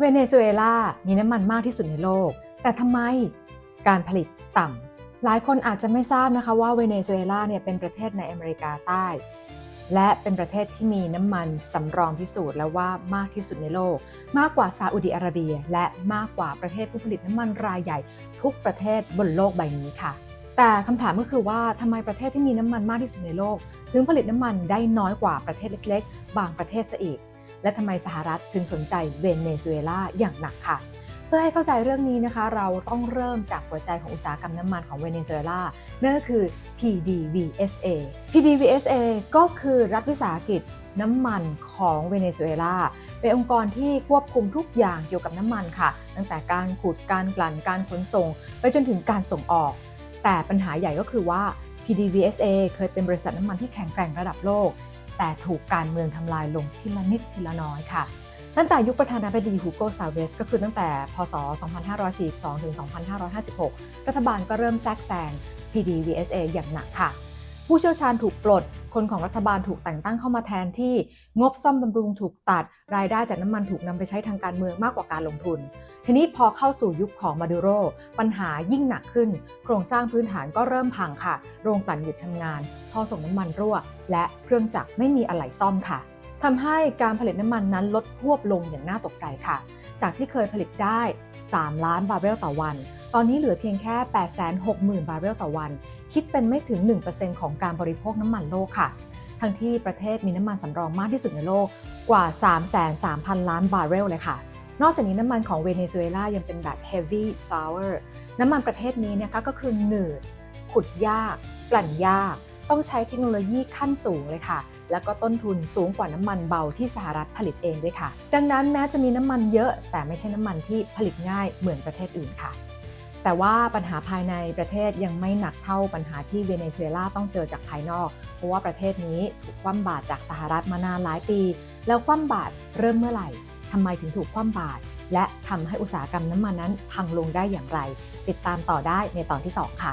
เวเนซุเอลา มีน้ำมันมากที่สุดในโลก แต่ทำไมการผลิตต่ำ หลายคนอาจจะไม่ทราบนะคะว่าเวเนซุเอลาเนี่ยเป็นประเทศในอเมริกาใต้ และเป็นประเทศที่มีน้ำมันสำรองพิสูจน์แล้วว่ามากที่สุดในโลก มากกว่าซาอุดิอาระเบีย และมากกว่าประเทศผู้ผลิตน้ำมันรายใหญ่ ทุกประเทศบนโลกใบนี้ค่ะ แต่คำถามก็คือว่าทำไมประเทศที่มีน้ำมันมากที่สุดในโลก ถึงผลิตน้ำมันได้น้อยกว่าประเทศเล็ก ๆ บางประเทศซะอีก และทำไมสหรัฐถึงสนใจเวเนซุเอลาอย่างหนักค่ะ เพื่อให้เข้าใจเรื่องนี้นะคะ เราต้องเริ่มจากหัวใจของอุตสาหกรรมน้ำมันของเวเนซุเอลานั่นก็คือ PDVSA PDVSA ก็คือรัฐวิสาหกิจน้ำมันของเวเนซุเอลาเป็นองค์กรที่ควบคุมทุกอย่างเกี่ยวกับน้ำมันค่ะ ตั้งแต่การขุดการกลั่นการขนส่ง ไปจนถึงการส่งออก แต่ปัญหาใหญ่ก็คือว่า PDVSA เคยเป็นบริษัทน้ำมันที่แข็งแกร่งระดับโลก แต่ถูกการเมืองทำลายลงทีละนิดทีละน้อยค่ะ ตั้งแต่ยุคประธานาธิบดีฮูโกซาเวสก็คือตั้งแต่พศ 2542 ถึง 2556 รัฐบาลก็เริ่มแทรกแซง PDVSA อย่างหนักค่ะ ผู้เชี่ยวชาญถูกปลด คนของรัฐบาลถูกแต่งตั้งเข้ามาแทนที่ งบซ่อมบำรุงถูกตัด รายได้จากน้ำมันถูกนำไปใช้ทางการเมืองมากกว่าการลงทุน ทีนี้พอเข้าสู่ยุคของมาดูโร ปัญหายิ่งหนักขึ้น โครงสร้างพื้นฐานก็เริ่มพังค่ะ โรงกลั่นหยุดทำงาน ท่อส่งน้ำมันรั่ว และเครื่องจักรไม่มีอะไหล่ซ่อมค่ะทำให้การผลิตน้ำมันนั้นลดพวบลงอย่างน่าตกใจค่ะ จากที่เคยผลิตได้ 3 ล้านบาร์เรลต่อวัน ตอนนี้เหลือเพียงแค่ 860,000 บาร์เรลต่อวัน คิดเป็นไม่ถึง 1%ของการบริโภคน้ำมันโลกค่ะ ทั้งที่ประเทศมีน้ำมันสำรองมากที่สุดในโลกกว่า 3,300,000 ล้านบาร์เรลเลยค่ะ นอกจากนี้น้ำมันของเวเนซุเอลายังเป็นแบบ heavy sour น้ำมันประเทศนี้นะคะก็คือหนืด ขุดยาก กลั่นยาก ต้องใช้เทคโนโลยีขั้นสูงเลยค่ะแล้วก็ต้นทุนสูงกว่าน้ำมันเบาที่สหรัฐผลิตเองด้วยค่ะ ดังนั้นแม้จะมีน้ำมันเยอะ แต่ไม่ใช่น้ำมันที่ผลิตง่ายเหมือนประเทศอื่นค่ะ แต่ว่าปัญหาภายในประเทศยังไม่หนักเท่าปัญหาที่เวเนซุเอลาต้องเจอจากภายนอก เพราะว่าประเทศนี้ถูกคว่ำบาตรจากสหรัฐมานานหลายปี แล้วคว่ำบาตรเริ่มเมื่อไหร่ทำไมถึงถูกคว่ำบาตรและทำให้อุตสาหกรรมน้ำมันนั้นพังลงได้อย่างไร ติดตามต่อได้ในตอนที่ 2 ค่ะ